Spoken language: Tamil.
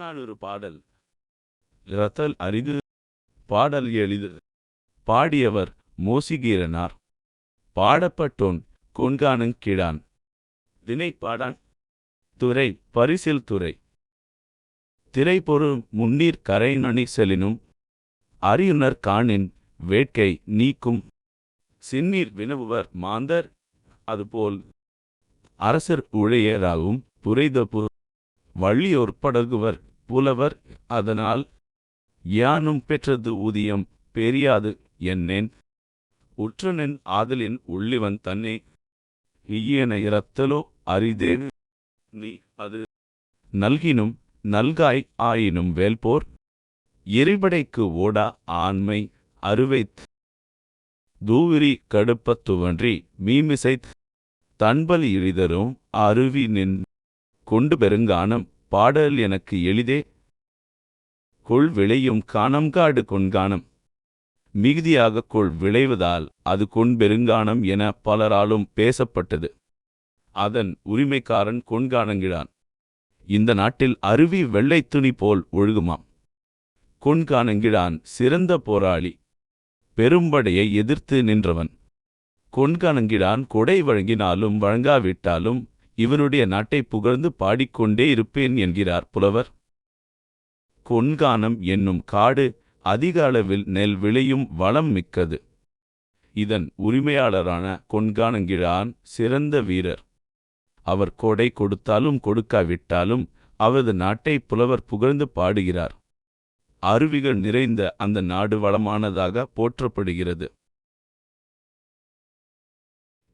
புறநானூறு பாடல். ரத்தல் அரிது பாடல் எளிது. பாடியவர் மோசிகீரனார். பாடப்பட்டோன் கொண்கானங் கிழான் பாடான் துறை பரிசில் துறை. திரைபொருள் முன்னீர் கரைநணி செலினும். அரியுணர் காணின் வேட்கை நீக்கும். சின்னீர் வினவுவர் மாந்தர். அதுபோல் அரசர் உழையராகும். புரைதபு வள்ளியோர் படகுவர் புலவர் அதனால் யானும் பெற்றது ஊதியம் பெரியாது என்னேன். உற்றனின் ஆதலின் உள்ளிவன் தன்னை ஈயன இரத்தலோ அரிதே. நீ அது நல்கினும் நல்காய் ஆயினும் வேல்போர். எரிபடைக்கு ஓடா ஆண்மை அருவைத் தூவிரி கடுப்பத்துவன்றி மீமிசைத். தன்பலி இழிதரும் அருவி நின் கொண்டு பெருங்கானம் பாடல் எனக்கு எளிதே. கொள் விளையும் காணம்காடு கொண்கானம் மிகுதியாக கொள் விளைவதால் அது கொண்பெருங்கானம் என பலராலும் பேசப்பட்டது. அதன் உரிமைக்காரன் கொண்காணங்கிழான் இந்த நாட்டில் அருவி வெள்ளைத் துணி போல் ஒழுகுமாம். கொண்காணங்கிழான் சிறந்த போராளி. பெரும்படையை எதிர்த்து நின்றவன். கொண்காணங்கிழான் கொடை வழங்கினாலும் வழங்காவிட்டாலும் இவனுடைய நாட்டை புகழ்ந்து பாடிக்கொண்டே இருப்பேன் என்கிறார் புலவர். கொன்கானம் என்னும் காடு அதிக அளவில் நெல் விளையும் வளம் மிக்கது. இதன் உரிமையாளரான கொன்கானங்கிழான் சிறந்த வீரர். அவர் கொடை கொடுத்தாலும் கொடுக்காவிட்டாலும் அவரது நாட்டை புலவர் புகழ்ந்து பாடுகிறார். அருவிகள் நிறைந்த அந்த நாடு வளமானதாக போற்றப்படுகிறது.